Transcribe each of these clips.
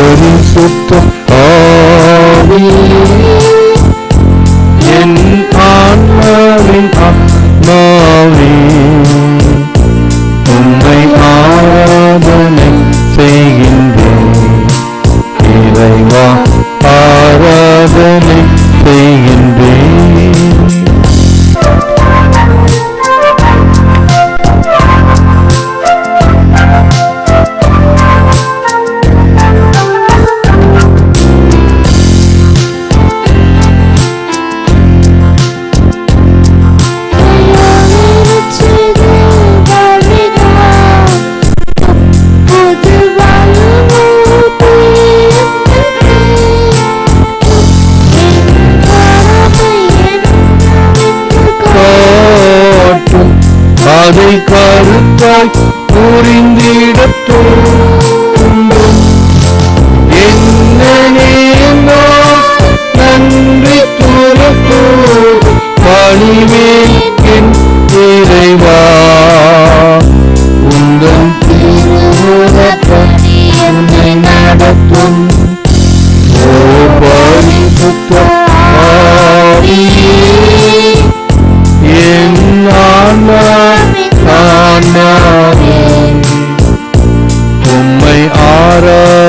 பரிசுத்த ஆவியே என் ஆன்மாவின் ஆத்மாவே. உம்மை ஆராதனை செய்கின்றேன். இறைவா ஆராதனை செய்கின்றேன். அதை கருத்தாய் புரிந்திடத்தோ. நன்றி துறப்போ பணிவேன் என் இறைவா. உங்கள் திருமுகப்படி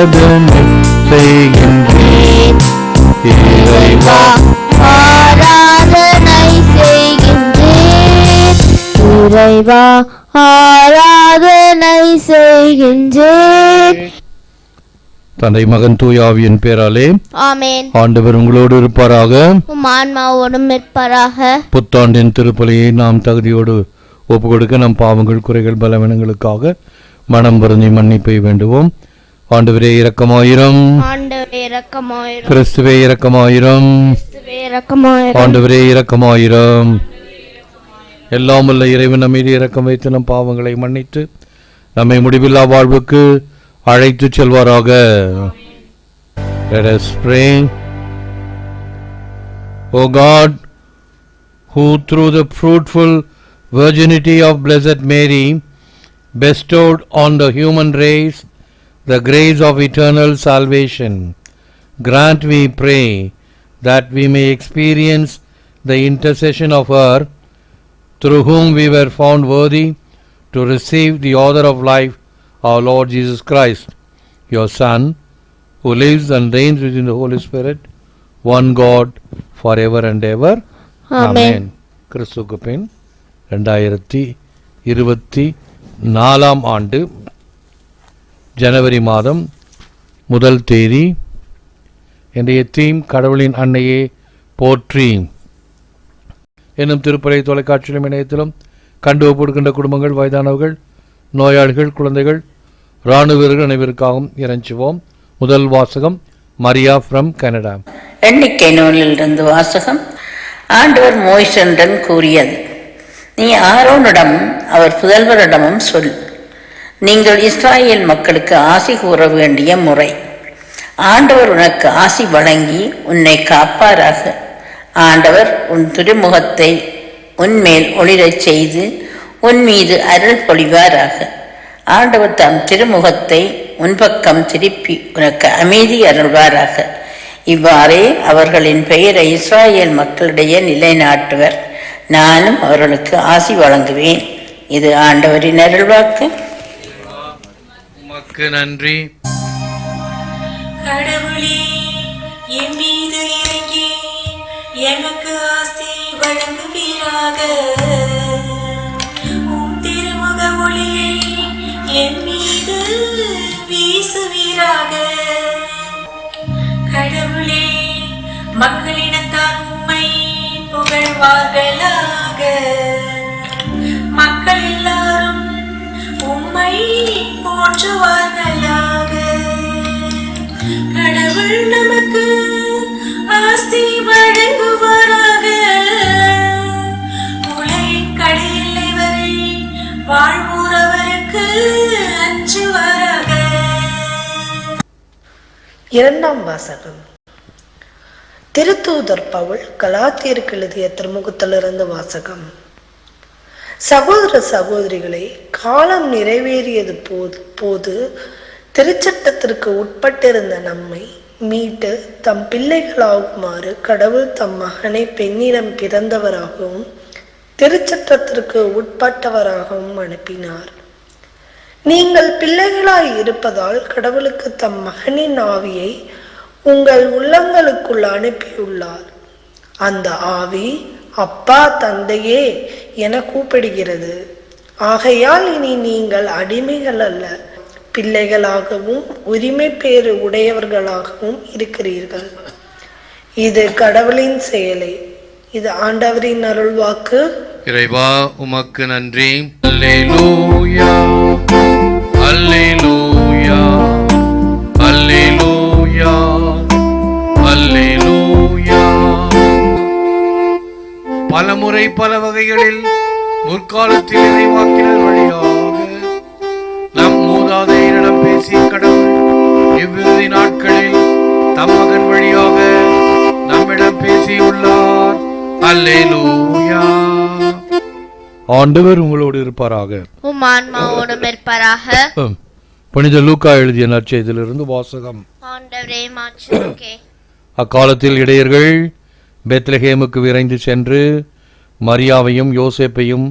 ஆராதனை செய்கின்றேன். இறைவா ஆராதனை செய்கின்றேன் இறைவா ஆராதனை செய்கின்றேன் தந்தை மகன் தூயாவியின் பேராலே ஆமேன். ஆண்டவர் உங்களோடு இருப்பாராக. ஆன்மாவோடும் இருப்பாராக புத்தாண்டின் திருப்பலியை நாம் தகுதியோடு ஒப்பு கொடுக்க நம் பாவங்கள் குறைகள் பலவீனங்களுக்காக மனம் வருந்தி மன்னிப்பை வேண்டுவோம். ஆண்டவரே இரக்கமாயிரம். கிறிஸ்துவே இரக்கமாயிரம். ஆண்டவரே இரக்கமாயிரம். எல்லாம் உள்ள இறைவன் நம்மீது இரக்கம் வைத்து நம் பாவங்களை மன்னித்து நம்மை முடிவில்லா வாழ்வுக்கு அழைத்து செல்வாராக. Let us pray. O God, who through the fruitful virginity of Blessed Mary bestowed on the human race the grace of eternal salvation, grant, we pray, that we may experience the intercession of her, through whom we were found worthy to receive the author of life, our Lord Jesus Christ, your Son, who lives and reigns within the Holy Spirit, one God, forever and ever. ஆமென் கிறிஸ்துக்கு பின் ரெண்டாயிரத்தி இருபத்தி நாலாம் ஆண்டு ஜனவரி மாதம் முதல் தேதி இன்றைய theme கடவுளின் அன்னையே போற்றி. என்னும் திருப்பறை தொலைக்காட்சியிலும் இணையத்திலும் கண்டு ஒப்படுகின்ற குடும்பங்கள் வயதானவர்கள் நோயாளிகள் குழந்தைகள் இராணுவ வீரர்கள் அனைவருக்காகவும் இறைஞ்சுவோம். முதல் வாசகம் மரியா ஃப்ரம் கனடா. எண்ணிக்கை நூலிலிருந்து வாசகம். ஆண்டவர் மோய்சனுடன் கூறியது நீ ஆரோனிடமும் அவர் புதல்வரிடமும் சொல். நீங்கள் இஸ்ராயேல் மக்களுக்கு ஆசி கூற வேண்டிய முறை. ஆண்டவர் உனக்கு ஆசி வழங்கி உன்னை காப்பாராக. ஆண்டவர் உன் துருமுகத்தை உன்மேல் ஒளிரச் செய்து உன் மீது அருள் பொழிவாராக. ஆண்டவர் தம் திருமுகத்தை உன் பக்கம் திருப்பி உனக்கு அமைதி அருள்வாராக. இவ்வாறே அவர்களின் பெயரை இஸ்ராயேல் மக்களிடையே நிலைநாட்டுவர். நானும் அவர்களுக்கு ஆசி வழங்குவேன். இது ஆண்டவரின் அருள்வாக்கு. உமக்கு நன்றி. கடவுளே என் மீது இறங்கி எனக்கு ஆசை வழங்குவீராக. உம் திருமுக ஒளியை என் மீது வீசுவீராக. கடவுளே மக்களிடத்தால் உம்மை புகழ்வார்களாக. மக்கள் எல்லாரும் போற்றுவார்களாக கடவுள் நமக்கு ஆஸ்தி வழங்குவாராக. உலகின் கடையில்லை வரை வாழ்வோரவருக்கு அஞ்சுவாராக. இரண்டாம் வாசகம். திருத்தூதர் பவுல் கலாத்தியருக்கு எழுதிய திருமுகத்திலிருந்து வாசகம். சகோதர சகோதரிகளை காலம் நிறைவேறியது போது போது திருச்சட்டத்திற்கு உட்பட்டிருந்த நம்மை மீட்டு தம் பிள்ளைகளாகுமாறு கடவுள் தம் மகனை பெண்ணிடம் பிறந்தவராகவும் திருச்சட்டத்திற்கு உட்பட்டவராகவும் அனுப்பினார். நீங்கள் பிள்ளைகளாய் இருப்பதால் கடவுளுக்கு தம் மகனின் ஆவியை உங்கள் உள்ளங்களுக்குள் அனுப்பியுள்ளார். அந்த ஆவி அப்பா தந்தையே என கூப்பிடுகிறது. ஆகையால் இனி நீங்கள் அடிமைகள் அல்ல பிள்ளைகளாகவும் உரிமை பேறு உடையவர்களாகவும் இருக்கிறீர்கள். இது கடவுளின் செயலை. இது ஆண்டவரின் அருள்வாக்கு. இறைவா உமக்கு நன்றி. அல்லேலூயா. அல்லேலூயா. பலமுறை பல வகைகளில் முற்காலத்தில் இறைவாக்கினர் வழியாக நம் மூதாதையரிடம் பேசிய கடவுள் இவ்விறுதி நாட்களில் தம் மகன் வழியாக நம்மிடம் பேசியுள்ளார் அல்லேலூயா. ஆண்டவர் உங்களோடு இருப்பாராக. உம் ஆன்மாவோடும் இருப்பராக. புனித லூக்கா எழுதிய நற்செய்தியிலிருந்து வாசகம். அக்காலத்தில் இடையர்கள் பெத்லஹேமுக்கு விரைந்து சென்று மரியாவையும் யோசேப்பையும்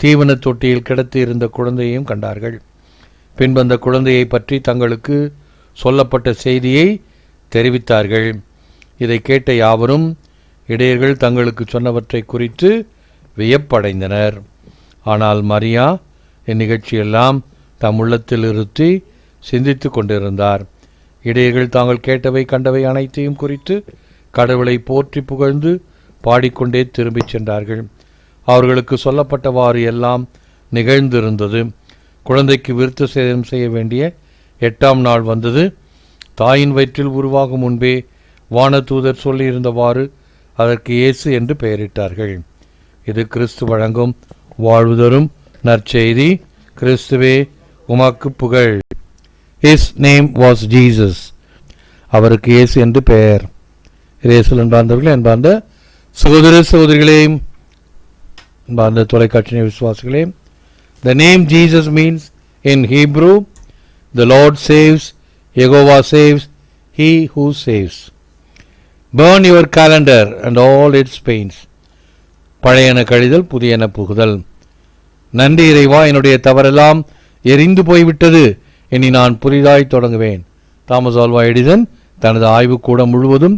தீவன தொட்டியில் கிடத்தி இருந்த குழந்தையையும் கண்டார்கள். பின்பு அந்த குழந்தையை பற்றி தங்களுக்கு சொல்லப்பட்ட செய்தியை தெரிவித்தார்கள். இதை கேட்ட யாவரும் இடையர்கள் தங்களுக்கு சொன்னவற்றை குறித்து வியப்படைந்தனர். ஆனால் மரியா இந்நிகழ்ச்சியெல்லாம் தம் உள்ளத்தில் இருத்தி சிந்தித்து கொண்டிருந்தார். இடையர்கள் தாங்கள் கேட்டவை கண்டவை அனைத்தையும் குறித்து கடவுளை போற்றி புகழ்ந்து பாடிக்கொண்டே திரும்பிச் சென்றார்கள். அவர்களுக்கு சொல்லப்பட்டவாறு எல்லாம் நிகழ்ந்திருந்தது. குழந்தைக்கு விருத்த சேதம் செய்ய வேண்டிய எட்டாம் நாள் வந்தது. தாயின் வயிற்றில் உருவாகும் முன்பே வானதூதர் சொல்லியிருந்தவாறு அதற்கு இயேசு என்று பெயரிட்டார்கள். இது கிறிஸ்து வழங்கும் வாழ்வுதரும் நற்செய்தி. கிறிஸ்துவே உமக்கு புகழ். ஹிஸ் நேம் வாஸ் ஜீசஸ் அவருக்கு இயேசு என்று பெயர். இயேசு என்பார்ந்தவர்களே என்பார்ந்த சகோதர சகோதரிகளே அந்த தொலைக்காட்சி விசுவாசிகளே the name Jesus means in Hebrew the lord saves Jehovah saves he who saves burn your calendar and all its pains பழையன கழிதல் புதியன புகுதல். நன்றி இறைவா என்னுடைய தவறெல்லாம் எரிந்து போய்விட்டது. இனி நான் புதிதாய் தொடங்குவேன். தாமஸ் ஆல்வா எடிசன் தனது ஆய்வுக்கூடம் முழுவதும்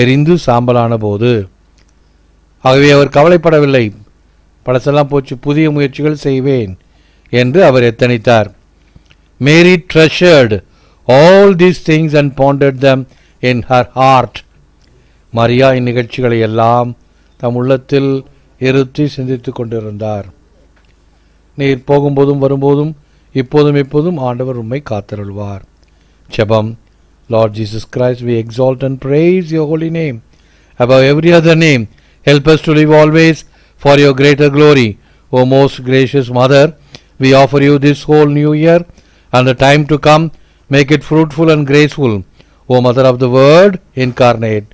எரிந்து சாம்பலான போது. ஆகவே அவர் கவலைப்படவில்லை. பழசெல்லாம் போச்சு புதிய முயற்சிகள் செய்வேன் என்று அவர் எத்தனித்தார். Mary treasured all these things and pondered them in her heart Maria இந்நிகழ்ச்சிகளை எல்லாம் தம் உள்ளத்தில் இருத்தி சிந்தித்துக் கொண்டிருந்தார். நீர் போகும்போதும் வரும்போதும் இப்போதும் எப்போதும் ஆண்டவர் உம்மை காத்தருள்வார். ஜெபம். Lord Jesus Christ we exalt and praise your holy name above every other name Help us to live always for your greater glory. O most gracious Mother, we offer you this whole new year and the time to come. Make it fruitful and graceful. O Mother of the Word incarnate,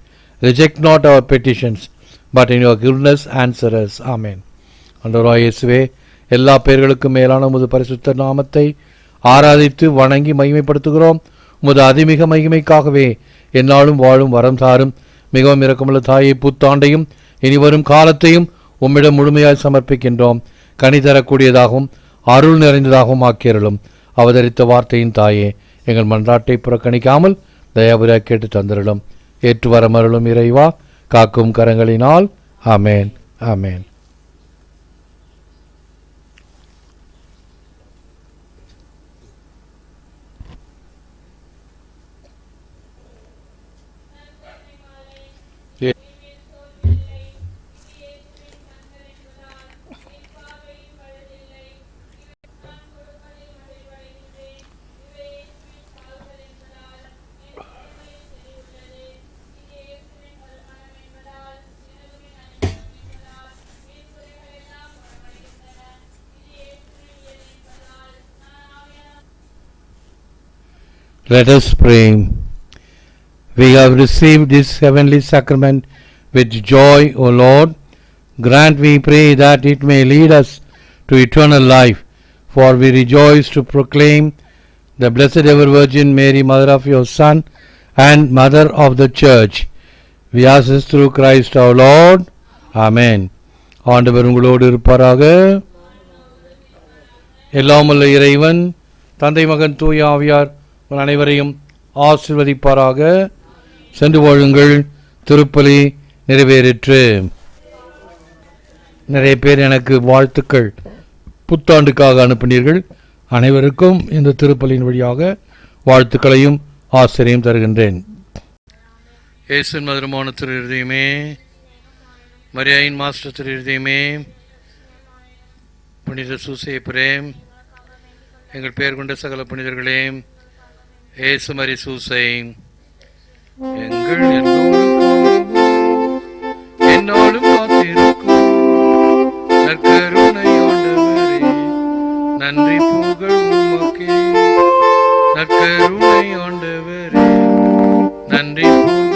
reject not our petitions, but in your goodness answer us. Amen. அன்றராய் இயேசுவே எல்லா பேர்களுக்கும் மேலான உமது பரிசுத்த நாமத்தை ஆராதித்து வணங்கி மகிமைப்படுத்துகிறோம் உமது அதிமிக மகிமைக்காகவே எந்நாளும் வாழும் வரம் தாரும் மிகவும் இரக்கமுள்ள தாயை புத்தாண்டையும் இனி வரும் காலத்தையும் உம்மிடம் முழுமையாய் சமர்ப்பிக்கின்றோம். கனி தரக்கூடியதாகவும் அருள் நிறைந்ததாகவும் ஆக்கியருளும் அவதரித்த வார்த்தையின் தாயே எங்கள் மன்றாட்டை புறக்கணிக்காமல் தயாபுரா கேட்டு தந்திரலும் ஏற்று வரமருளும் இறைவா காக்கும் கரங்களினால். அமேன் அமேன் Let us pray. We have received this heavenly sacrament with joy, O Lord. Grant, we pray, that it may lead us to eternal life, for we rejoice to proclaim the Blessed Ever Virgin Mary, Mother of your Son, and Mother of the Church. We ask this through Christ our Lord. Amen. ஆண்டவர் உங்களோடு இருப்பாராக எல்லாமுள்ள இறைவன் தந்தை மகன் தூய ஆவியார் உங்கள் அனைவரையும் ஆசிர்வதிப்பாராக. சென்று வாழுங்கள். திருப்பலி நிறைவேறிற்று. நிறைய பேர் எனக்கு வாழ்த்துக்கள் புத்தாண்டுக்காக அனுப்பினீர்கள். அனைவருக்கும் இந்த திருப்பலியின் வழியாக வாழ்த்துக்களையும் ஆசிரியம் தருகின்றேன். இயேசுவின் மதுரமான திரு இருதயமே மரியாயின் மாஸ்டர் திரு இருதயமே புனித பிரேம் எங்கள் பெயர் கொண்ட சகல புனிதர்களே இயேசு மரி சூசை எங்கள் எல்லோருக்கும் என்னோடும் காத்திருக்கும். நற்கருணை ஆண்டவரே நன்றி புகழ் உமக்கே. நற்கருணை ஆண்டவரே நன்றி புகழ்